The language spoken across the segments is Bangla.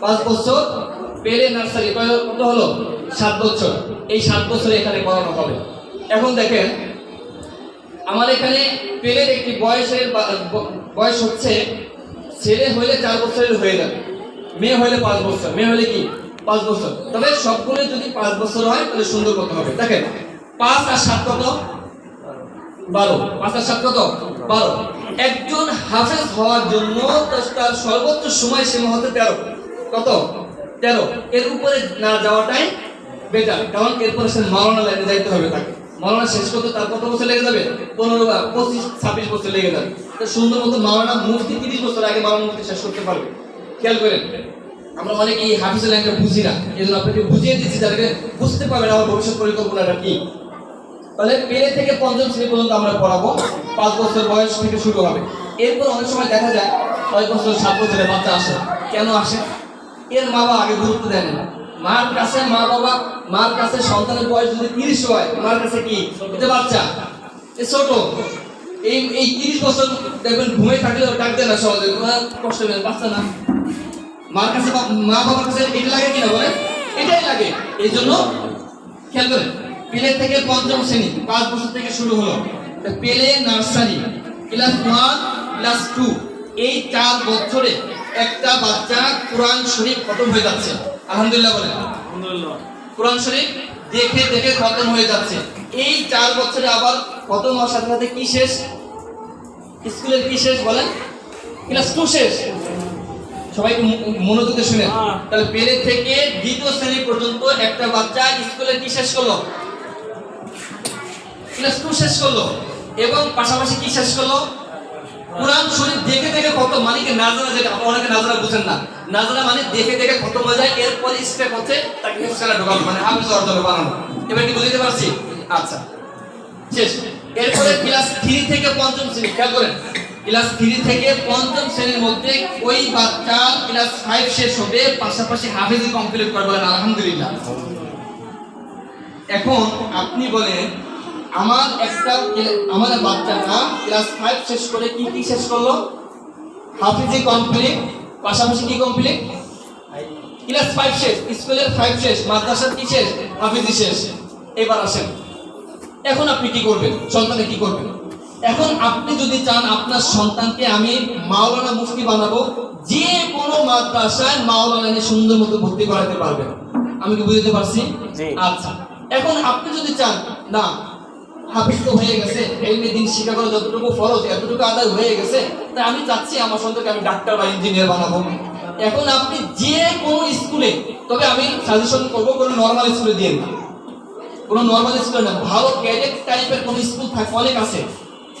পাঁচ বছর পেলে নার্সারি কত হলো? সাত বছর। এই সাত বছরে এখানে পড়ানো হবে। এখন দেখেন, আমার এখানে পেলের একটি বয়সের বয়স হচ্ছে ছেলে হইলে চার বছরের হয়ে যাবে, মেয়ে হইলে পাঁচ বছর। মেয়ে হলে কি? পাঁচ বছর। তবে সবগুলো যদি পাঁচ বছর হয়, তাহলে সুন্দর কত হবে। দেখেন, পাঁচ আর সাত কত? বারো। পাঁচ আর সাত কত? বারো। একজন হাফেজ হওয়ার জন্য তার- সর্বোচ্চ সময় সীমা হতে তেরো। কত? তেরো। এর উপরে না যাওয়াটাই বেটার কারণ এরপরে সে মাওলানা লাইনে যাইতে হবে তাকে। মাওলানা শেষ করতে তার কত বছর লেগে যাবে? পনেরো বা পঁচিশ, ছাব্বিশ বছর লেগে যাবে। তো সুন্দর মতো মাওলানা মুফতি তিরিশ বছর আগে মাওলানা মুফতি শেষ করতে পারবে। খেয়াল করেন, আমরা অনেকেই হাফিজের লাইনটা বুঝি না। এই জন্য আপনাকে বুঝিয়ে দিচ্ছি যাতে বুঝতে পারবেন আমার ভবিষ্যৎ পরিকল্পনাটা কি। তাহলে পেলে থেকে পঞ্চম শ্রেণি পর্যন্ত আমরা পড়াবো। পাঁচ বছর বয়স থেকে শুরু হবে। এরপর অনেক সময় দেখা যায়, ছয় বছর, সাত বছরের বাচ্চা আসে। কেন আসে? এর মা বাবা আগে গুরুত্ব দেন না। মার কাছে মা বাবা, মার কাছে সন্তানের বয়স যদি তিরিশ হয়, মার কাছে কি? এটা বাচ্চা। এ ছোট। এই এই তিরিশ বছর দেখবেন ঘুমে থাকলেও ডাক দেয় না সহজে। কষ্ট হবে বাচ্চা না। মার কাছে মা বাবার কাছে এটা লাগে কিনা বলে এটাই লাগে। এই জন্য খেয়াল করেন, পেলে থেকে পঞ্চম শ্রেণি, পাঁচ বছর থেকে শুরু হলো। পেলে nursery, class one, class two, এই চার বছরে একটা বাচ্চা কোরআন শরীফ খতম হয়ে যাচ্ছে। আলহামদুলিল্লাহ বলেন। কোরআন শরীফ দেখে দেখে খতম হয়ে যাচ্ছে। এই চার বছরে আবার খতম হওয়ার সাথে সাথে কি শেষ? স্কুলের কি শেষ বলেন? ক্লাস টু শেষ। সবাই মনোযোগ দিয়ে শুনেন তাহলে পেলে থেকে দ্বিতীয় শ্রেণি পর্যন্ত একটা বাচ্চা স্কুলে কি শেষ করল? ক্লাস টু শেষ করল। এবং পাশাপাশি কি শেষ করল? কোরআন শরীফ দেখে দেখে কত মালিকে নাজারা যেটা অনেকে নাজারা বুঝেন না। নাজারা মানে দেখে দেখে কত যায়, এরপরে স্টেপ হচ্ছে তাকে হেফসালা ঢোকানো মানে হাফিজ অর্জন বানানো। এবার কি বুঝতে পারছি? আচ্ছা শেষ। এরপরে ক্লাস থ্রি থেকে পঞ্চম শ্রেণি, খেয়াল করেন ক্লাস থ্রি থেকে পঞ্চম শ্রেণির মধ্যে ওই বাচ্চা ক্লাস ফাইভ শেষ হবে, পাশাপাশি হাফিজি কমপ্লিট করবে বলেন, আলহামদুলিল্লাহ। এখন আপনি বলেন আমার একটা আমার বাচ্চাটা ক্লাস ফাইভ শেষ করে কি কি শেষ করল? হাফিজি কমপ্লিট পাশাপাশি কি কমপ্লিট ক্লাস ফাইভ শেষ স্কুলের ফাইভ শেষ মাদ্রাসার কি শেষ? হাফিজি শেষ। এবার আসেন। এখন আপনি কি করবেন? সন্তানে কি করবেন? এখন আপনি যদি চান আপনার সন্তানকে আমি মাওলানা মুফতি বানাবো যে কোনো মাদ্রাসায় মাওলানা সুন্দর মতো ভর্তি করাতে পারবেন। আমি কি বুঝতে পারছি? আচ্ছা। এখন আপনি যদি চান না হাফিজ হয়ে গেছে, এলমে দিন শিক্ষা করা যতটুকু ফরজ, এতটুকু আদায় হয়ে গেছে তাই আমি চাচ্ছি আমার সন্তানকে আমি ডাক্তার বা ইঞ্জিনিয়ার বানাবো। এখন আপনি যে কোনো স্কুলে, তবে আমি সাজেশন করব কোনো নর্মাল স্কুলে দিয়ে না কোনো নর্মাল স্কুল না, ভালো ক্যাডেট টাইপের কোনো স্কুল থাকে, অনেক আছে।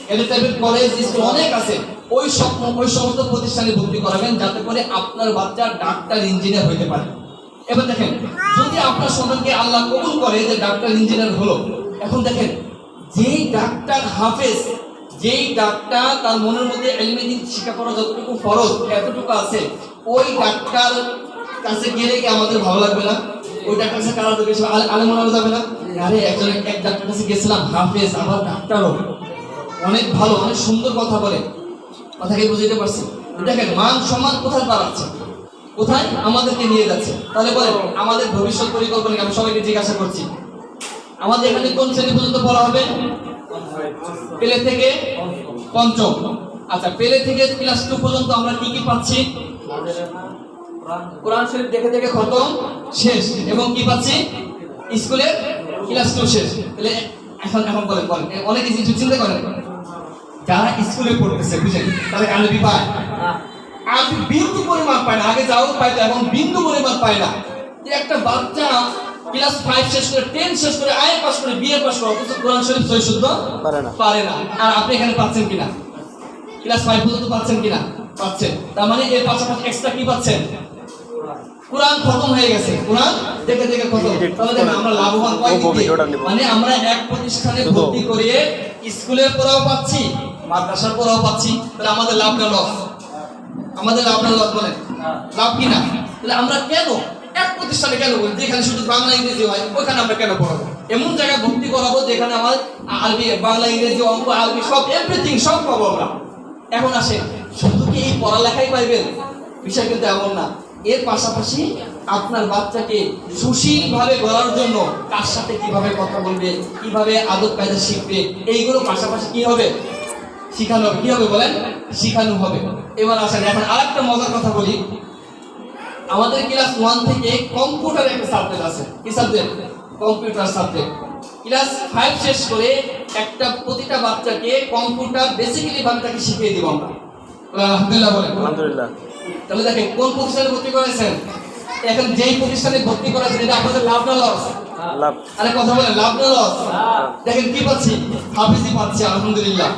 ক্যাডেট টাইপের কলেজ স্কুল অনেক আছে। ওই সব, ওই সমস্ত প্রতিষ্ঠানে ভর্তি করাবেন, যাতে করে আপনার বাচ্চা ডাক্তার ইঞ্জিনিয়ার হতে পারে। এবার দেখেন, যদি আপনার সন্তানকে আল্লাহ কবুল করে যে ডাক্তার ইঞ্জিনিয়ার হলো, এখন দেখেন যেই ডাক্তার হাফেজ, যেই ডাক্তার তার মনের মধ্যে এলিমেদিন শিক্ষা করা যতটুকু ফরজ, এতটুকু আছে, ওই ডাক্তার কাছে গেলে কি আমাদের ভালো লাগবে না? ওই ডাক্তার কাছে কারা বেশি আলে- মনে যাবে না? আরে, একজন এক ডাক্তার কাছে গেছিলাম, হাফেজ আবার ডাক্তারও। অনেক ভালো, অনেক সুন্দর কথা বলে। কথা কি বুঝতে পারছি? দেখেন, মান সম্মান কোথায় বাড়াচ্ছে কোথায়? আমাদেরকে নিয়ে যাচ্ছে। তাহলে বলেন, আমাদের ভবিষ্যৎ পরিকল্পনা? আমি সবাইকে জিজ্ঞাসা করছি। আমাদের এখানে কোন শ্রেণি পর্যন্ত পড়া হবে? পেলে থেকে পঞ্চম। আচ্ছা পেলে থেকে ক্লাস টু পর্যন্ত আমরা কি কি পাচ্ছি? কোরআন শরীফ দেখে দেখে খতম। শেষ। এবং কি পাচ্ছি? স্কুলের ক্লাস টু শেষ। তাহলে এখন এখন বলেন বলেন। অনেক কিছু চিন্তা করেন। যারা স্কুলে পড়তেছে বুঝেন তাহলে আরবি পায়। আরবি বিন্দু পরিমাণ পায় না। আগে যাও পাইতো এখন বিন্দু পরিমাণ পায় না। যে একটা বাচ্চা ক্লাস ফাইভ শেষ করে টেন শেষ করে আয় পাস করে বিএ পাস করে অথচ কোরআন শরীফ সই শুদ্ধ পারে না। পারে না। আর আপনি এখানে পাচ্ছেন কিনা? ক্লাস ফাইভ পর্যন্ত পাচ্ছেন কিনা? পাচ্ছেন। তার মানে এর পাশাপাশি এক্সট্রা কি পাচ্ছেন? কোরআন খতম হয়ে গেছে। কোরআন দেখে দেখে খতম। তাহলে আমরা লাভবান কয়। মানে আমরা এক প্রতিষ্ঠানে ভর্তি করিয়ে স্কুলের পড়াও পাচ্ছি মাদ্রাসার পড়াও পাচ্ছি। তাহলে আমাদের লাভ না লস আমাদের লাভ না লস বলেন লাভ কি না? তাহলে আমরা কেন এক প্রতিষ্ঠানে কেন বলি যেখানে শুধু বাংলা, ইংরেজি হয়, ওইখানে আমরা কেন পড়াবো? এমন জায়গায় ভর্তি করাবো যেখানে আমার আরবি, বাংলা, ইংরেজি, অঙ্ক, আরবি, সব এভরিথিং সব পাবো আমরা। এখন আসেন, শুধু কি এই পড়ালেখাই পাইবেন? বিষয় কিন্তু এমন না। এর পাশাপাশি আপনার বাচ্চাকে সুশীলভাবে গড়ার জন্য কার সাথে কীভাবে কথা বলবে, কীভাবে আদব কায়দা শিখবে, এইগুলো পাশাপাশি কি হবে? শিখানো হবে। কি হবে বলেন? শিখানো হবে। এবার আসেন, এখন আরেকটা মজার কথা বলি। আমাদের ক্লাস ওয়ান থেকে কম্পিউটার একটা সাবজেক্ট আছে। কি subject computer subject class five শেষ করে একটা প্রতিটা বাচ্চাকে কম্পিউটার বেসিক্যালি ভাবে তাকে শিখিয়ে দিব আমরা। আলহামদুলিল্লাহ বলেন। আলহামদুলিল্লাহ। তাহলে দেখেন কোন প্রতিষ্ঠানে ভর্তি করেছেন? এখন যেই প্রতিষ্ঠানে ভর্তি করেছেন এটা আপনাদের লাভ না লস লাভ। আরে কথা বলেন লাভ না লস দেখেন কি পাচ্ছি? হাফিজি পাচ্ছি আলহামদুলিল্লাহ।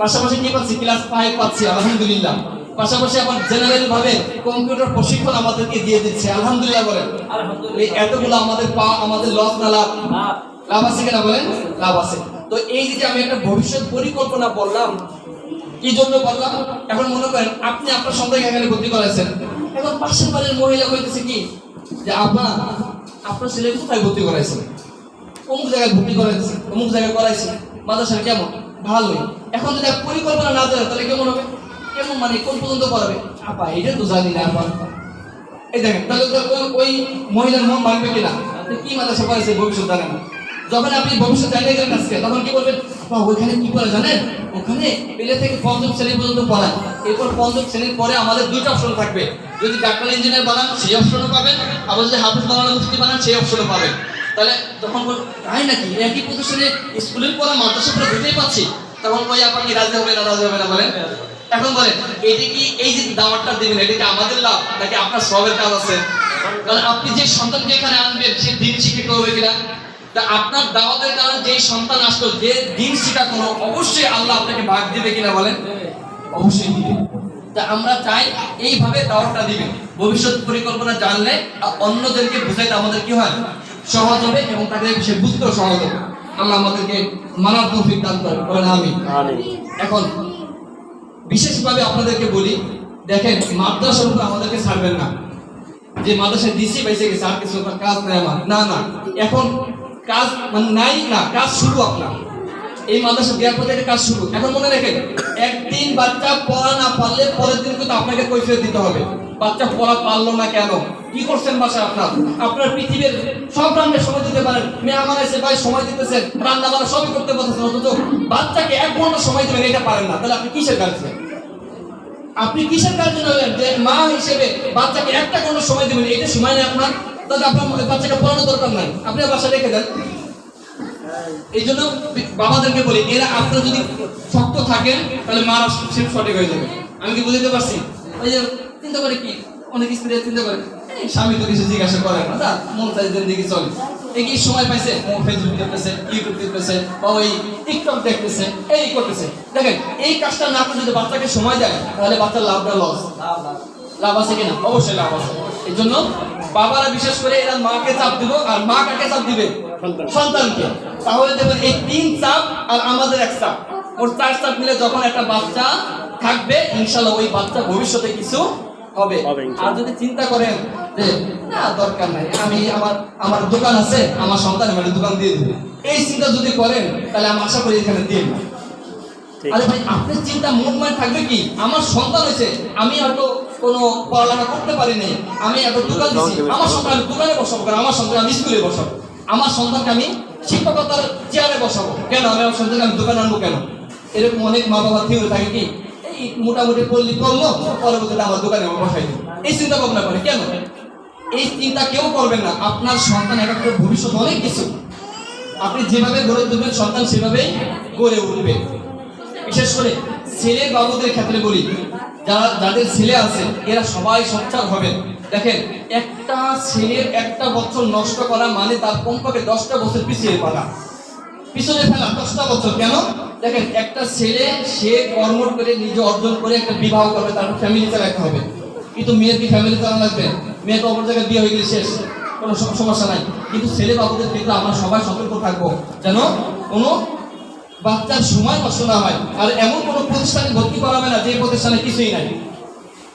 পাশাপাশি কি পাচ্ছি? ক্লাস ফাইভ পাচ্ছি আলহামদুলিল্লাহ। পাশাপাশি আবার জেনারেল ভাবে কম্পিউটার প্রশিক্ষণ আমাদেরকে দিয়ে দিচ্ছে আলহামদুলিল্লাহ বলেন। এই এতগুলো আমাদের পা আমাদের লস না লাভ। লাভ আছে কিনা বলেন? লাভ আছে। তো এই যে আমি একটা ভবিষ্যৎ পরিকল্পনা বললাম কি জন্য বললাম? এখন মনে করেন আপনি আপনার সন্তানকে এখানে ভর্তি করেছেন এখন পাশের বাড়ির মহিলা বলতেছে কি? যে আপা আপনার ছেলে কোথায় ভর্তি করাইছেন অমুক জায়গায় ভর্তি করাইছে অমুক জায়গায় করাইছে। মাদ্রাসার কেমন? ভালোই। এখন যদি পরিকল্পনা না জানেন তাহলে কেমন হবে? কেমন মানে কোন পর্যন্ত পড়াবে? আপা এটা তো জানি না, আপা। এই দেখেন, তাহলে তো ওই- মহিলার মন মানবে কিনা? কি মাদ্রাসা করেছে ভবিষ্যৎ জানেন? যখন আপনি ভবিষ্যৎ জানিয়ে গেলেন আজকে, তখন কি বলবেন? আপা, ওইখানে কি করে জানেন? ওখানে পেলে থেকে পঞ্চম শ্রেণি পর্যন্ত পড়ায় এরপর পঞ্চম শ্রেণির পরে আমাদের দুইটা অপশন থাকবে। যদি ডাক্তার ইঞ্জিনিয়ার বানান, সেই অপশনও পাবেন। আবার যদি হাফিজ বানানো মুফতি বানান, সেই অপশনও পাবেন। তাহলে তখন তাই নাকি? একই প্রতিষ্ঠানে স্কুলের পড়া মাদ্রাসা পড়া দুটোই পাচ্ছি। তখন ওই আপনার কি রাজি হবে না, রাজি হবে না বলেন? এখন বলেন এটা কি এই যে দাওয়াতটা দিবেন এটা কি আমাদের লাভ নাকি আপনার সবের কাজ আছে? কারণ আপনি যে সন্তানকে এখানে আনবেন সে দিন শিক্ষিত হবে কিনা? তা আপনার দাওয়াতের কারণে যে সন্তান আসলো যে দিন শিক্ষা কোনো অবশ্যই আল্লাহ আপনাকে ভাগ দিবে কিনা বলেন? অবশ্যই দিবে। তা আমরা চাই এইভাবে দাওয়াতটা দিবেন। ভবিষ্যৎ পরিকল্পনা জানলে অন্যদেরকে বুঝাইতে আমাদের কি হয়? সহজ হবে এবং তাদের সে বুঝতেও সহজ হবে। আল্লাহ আমাদেরকে মানার তৌফিক দান করে বলেন আমি আমিন। এখন বিশেষভাবে আপনাদেরকে বলি, দেখেন, মাদ্রাসা উপর আমাদেরকে ছাড়বেন না। যে মাদ্রাসা দিছি বেঁচে গেছে আর কিছু কাজ নাই আমার। না না। এখন কাজ মানে নাই না, কাজ শুরু আপনার। এই মাদ্রাসা দেওয়ার পর কাজ শুরু। এখন মনে রাখেন, একদিন বাচ্চা পড়া না পারলে পরের দিন কিন্তু আপনাকে কৈফিয়ত দিতে হবে। বাচ্চা পড়া পারল না কেন? কি করছেন বাসায় আপনার? আপনার পৃথিবীর সব রান্নায় সময় দিতে পারেন। মেহমান এসে ভাই সময় দিতেছেন। রান্না বান্না সবই করতে পারতেছেন, অথচ বাচ্চাকে এক ঘণ্টা সময় দেবেন, এটা পারেন না। তাহলে আপনি কিসের গার্জেন আপনি কিসের গার্জেন হলেন যে মা হিসেবে বাচ্চাকে একটা কোনো সময় দেবেন, এটা সময় নেই আপনার। তাহলে আপনার বাচ্চাকে পড়ানো দরকার নাই। আপনি বাসা রেখে দেন। এই জন্য বাবাদেরকে বলি, এরা আপনারা যদি শক্ত থাকেন তাহলে মারা সঠিক হয়ে যাবে। আমি কি বুঝতে পারছি? ওই যে চিন্তা করে কি? অনেক স্ত্রী চিন্তা করে। স্বামী তো কিছু জিজ্ঞাসা করে না তা মন চাই দিকে চলে। এই সময় পাইছে? ফেসবুক দেখতেছে ইউটিউব দেখতেছে বা ওই টিকটক দেখতেছে এই করতেছে। দেখেন এই কাজটা না করে যদি বাচ্চাকে সময় দেয় তাহলে বাচ্চার লাভটা লস লাভ আছে কিনা? অবশ্যই লাভ আছে। এই জন্য বাবারা বিশেষ করে এরা মাকে চাপ দিব আর মা কাকে চাপ দিবে? সন্তানকে। তাহলে দেখবেন এই তিন চাপ আর আমাদের এক চাপ। ওর চার চাপ মিলে যখন একটা বাচ্চা থাকবে ইনশাল্লাহ ওই বাচ্চা ভবিষ্যতে কিছু হবে। আর যদি চিন্তা করেন যে না দরকার নাই আমি আমার আমার দোকান আছে আমার সন্তান মানে দোকান দিয়ে দেবে। এই চিন্তা যদি করেন তাহলে আমি আশা করি এখানে দিয়ে আরে ভাই আপনার চিন্তা থাকবে কি? আমার সন্তান হয়েছে আমি হয়তো কোনো পড়ালেখা করতে পারিনি আমি এত দোকান দিচ্ছি আমার সন্তান দোকানে বসাবো কেন? আমার সন্তান আমি স্কুলে বসাবো। আমার সন্তানকে আমি শিক্ষকতার চেয়ারে বসাবো। কেন? আমি আমার সন্তানকে আমি দোকানে আনব কেন? এরকম অনেক মা বাবা থিওরি থাকে কি? মোটামুটি পল্লি করল, পরবর্তীতে আমার দোকানে বসাই এই চিন্তা ভাবনা করে, কেন? এই চিন্তা কেউ করবেন না। আপনার সন্তান এক একটা ভবিষ্যৎ অনেক কিছু। আপনি যেভাবে গড়ে তুলবেন, সন্তান সেভাবেই গড়ে উঠবে। বিশেষ করে ছেলে বাবুদের ক্ষেত্রে বলি, যারা, যাদের ছেলে আছে, এরা সবাই সচ্ছাল হবেন। দেখেন, একটা ছেলের একটা বছর নষ্ট করা মানে তার কমপক্ষে দশটা বছর পিছিয়ে পালা পিছনে ফেলা বছর কেন? দেখেন, একটা ছেলে, সে কর্ম করে, নিজে অর্জন করে একটা বিবাহ করবে তার ফ্যামিলি চালাতে হবে। কিন্তু মেয়ের কি ফ্যামিলি চালানো লাগবে? মেয়ে তো অপর জায়গায় বিয়ে হয়ে গেলে শেষ, কোনো সম- সমস্যা নাই। কিন্তু ছেলে বাবুদের ক্ষেত্রে আমরা সবাই সতর্ক থাকব, যেন কোনো বাচ্চার সময় নষ্ট না হয়। আর এমন কোনো প্রতিষ্ঠানে ভর্তি করা হবে না, যে প্রতিষ্ঠানে কিছুই নাই।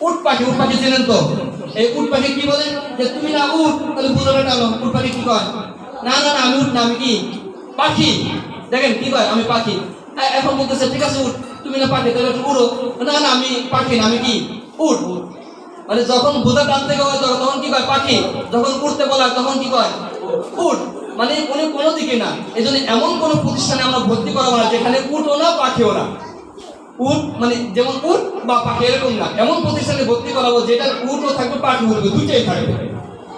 উট পাখি উট পাখি চেনেন তো? এই উট পাখি কি বলে? যে, তুমি না উঠ তাহলে বুঝবে টানো। উট পাখি কি কয়? না না না, আমি উঠ না, আমি কি? পাখি। দেখেন কি কয়, আমি পাখি। এখন বলতেছে, ঠিক আছে, উঠ। তুমি না পাখি, তাহলে একটু উড়ো। না না, আমি পাখি না, আমি কি? উঠ। মানে যখন বোঝা টানতে গেলে তখন কি কয়, পাখি। যখন উঠতে বলা হয় তখন কি কয়, উঠ। মানে উনি কোনো দিকে না। এই জন্য এমন কোনো প্রতিষ্ঠানে আমরা ভর্তি করাবো না, যেখানে উঠও না, পাখিও না। উট মানে যেমন উট বা পাখি এরকম না। এমন প্রতিষ্ঠানে ভর্তি করাবো যেটা উটও থাকবে পাখি থাকবে, দুইটাই থাকবে।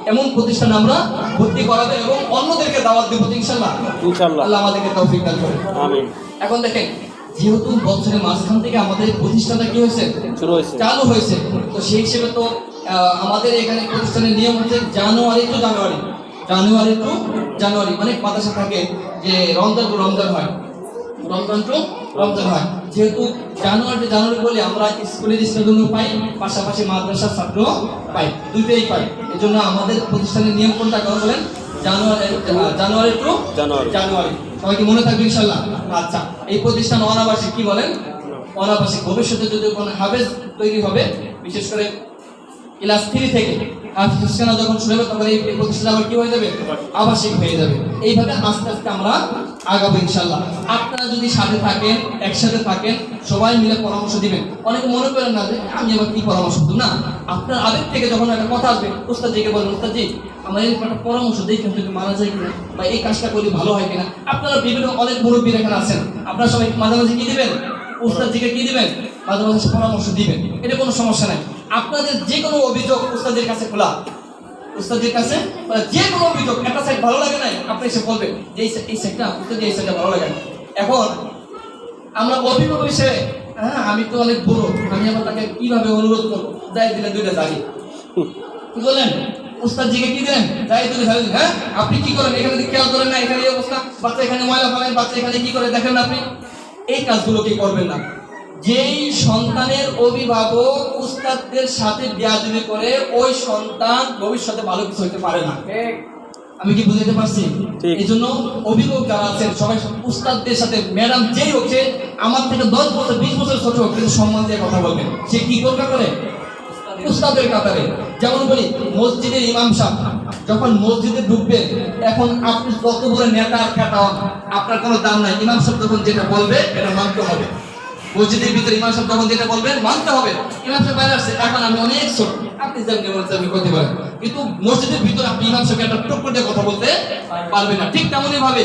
এমন প্রতিষ্ঠানে আমরা ভর্তি করাবো এবং অন্যদেরকে দাওয়াত দেবো ইনশাল্লাহ। ইনশাল্লাহ। আল্লাহ আমাদেরকে তৌফিক দান করে আমিন। এখন দেখেন যেহেতু বছরের মাঝখান থেকে আমাদের প্রতিষ্ঠানটা কি হয়েছে? শুরু হয়েছে। চালু হয়েছে। তো সেই হিসেবে তো আহ, আমাদের এখানে প্রতিষ্ঠানের নিয়ম হচ্ছে জানুয়ারি টু জানুয়ারি। জানুয়ারি টু জানুয়ারি অনেক মাদ্রাসা থাকে যে রমজান টু রমজান হয়। রমজান টু রমজান হয়। যেহেতু জানুয়ারি জানুয়ারি বলে আমরা স্কুলের স্টুডেন্টও পাই পাশাপাশি মাদ্রাসার ছাত্র পাই দুইটাই পাই। এই জন্য আমাদের প্রতিষ্ঠানের নিয়ম কোনটা কথা বলেন? জানুয়ারি জানুয়ারি টু জানুয়ারি। জানুয়ারি। সবাই কি মনে থাকবে ইনশাল্লাহ? আচ্ছা এই প্রতিষ্ঠান অনাবাসিক কি বলেন? অনাবাসিক। ভবিষ্যতে যদি কোনো হাফেজ তৈরি হবে বিশেষ করে ক্লাস থ্রি থেকে হাফেজ খানা যখন শুরু হবে, তখন এই প্রতিষ্ঠান আবার কি হয়ে যাবে? আবাসিক হয়ে যাবে। এইভাবে আস্তে আস্তে আমরা আগাবো ইনশাল্লাহ আপনারা যদি সাথে থাকেন, একসাথে থাকেন, সবাই মিলে পরামর্শ দিবেন। অনেকে মনে করেন না যে, আমি আবার কি পরামর্শ দেবো? না, আপনার আবেগ থেকে যখন একটা কথা আসবে, উস্তাদজিকে বলেন, উস্তাদজি, আমার এই একটা পরামর্শ দেখেন যদি মারা যায় কিনা? বা এই কাজটা করলে ভালো হয় কিনা? আপনারা বিভিন্ন অনেক মুরব্বীর এখানে আছেন। আপনারা সবাই মাঝে মাঝে কি দিবেন? উস্তাদজিকে কি দিবেন? মাঝে মাঝে পরামর্শ দিবেন। এটা কোনো সমস্যা নাই। আপনাদের যে কোনো অভিযোগ উস্তাদের কাছে খোলা। উস্তাদের কাছে যে কোনো অভিযোগ, একটা সাইড ভালো লাগে নাই, আপনি এসে বলবেন যে এই সাইডটা উস্তাদ, এই সাইডটা ভালো লাগে না। এখন আমরা অভিভাবক হিসেবে হ্যাঁ আমি তো অনেক বড়, আমি আবার তাকে কীভাবে অনুরোধ করব? যাই দিলে দুইটা জানি কি বললেন? উস্তাদ জিকে কি দেন যাই ছাড়েন হ্যাঁ আপনি কি করেন? এখানে খেয়াল করেন না, এখানে এই অবস্থা। বাচ্চা এখানে ময়লা ফেলেন, বাচ্চা এখানে কি করে দেখেন না আপনি? এই কাজগুলো কি করবেন না? যেই সন্তানের অভিভাবক উস্তাদদের সাথে বিয়াদবি করে ওই সন্তান ভবিষ্যতে ভালো কিছু হতে পারে না। আমি কি বুঝাতে পারছি? এই জন্য অভিভাবক যারা আছেন সবাই উস্তাদদের সাথে ম্যাডাম যেই হচ্ছে আমার থেকে দশ বছর বিশ বছর ছোট হোক কিন্তু সম্মান দিয়ে কথা বলবেন সে কি করবে করে? উস্তাদের কাতারে। যেমন বলি মসজিদের ইমাম সাহেব যখন মসজিদে ঢুকবে এখন আপনি কত বড় নেতা আর খেতা আপনার কোনো দাম নাই। ইমাম সাহেব যখন যেটা বলবে এটা মানতে হবে। মসজিদের ভিতরে ইমাম সাহেব যখন যেটা বলবেন মানতে হবে। ইমাম সাহেব বাইরে আসছে এখন আমি অনেক ছোট। আপনি যেমনি বলছেন আপনি করতে পারেন কিন্তু মসজিদের ভিতরে আপনি ইমাম সাহেবকে একটা টুক করে কথা বলতে পারবেন না। ঠিক তেমনই ভাবে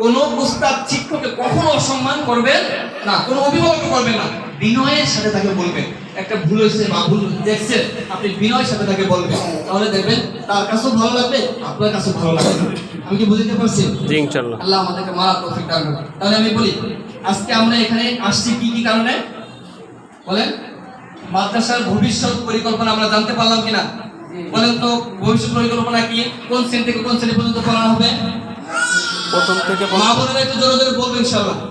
কোন উস্তাদ শিক্ষককে কখনো অসম্মান করবেন না কোনো অভিভাবক করবেন না। বিনয়ের সাথে তাকে বলবেন। একটা ভুল হয়েছে বা ভুল দেখছেন আপনি বিনয়ের সাথে তাকে বলবেন। তাহলে দেখবেন তার কাছেও ভালো লাগবে আপনার কাছেও ভালো লাগবে। আমি কি বুঝতে পারছি? আল্লাহ আমাদেরকে মারা তৌফিক দান করুন তাহলে আমি বলি আজকে আমরা এখানে আসছি কি কি কারণে? বলেন। মাদ্রাসার ভবিষ্যৎ পরিকল্পনা আমরা জানতে পারলাম কিনা? বলেন তো ভবিষ্যৎ পরিকল্পনা কি? কোন শ্রেণি থেকে কোন শ্রেণি পর্যন্ত পড়ানো হবে? প্রথম থেকে মা বোনেরা একটু জোরে জোরে বলবেন ইনশাআল্লাহ।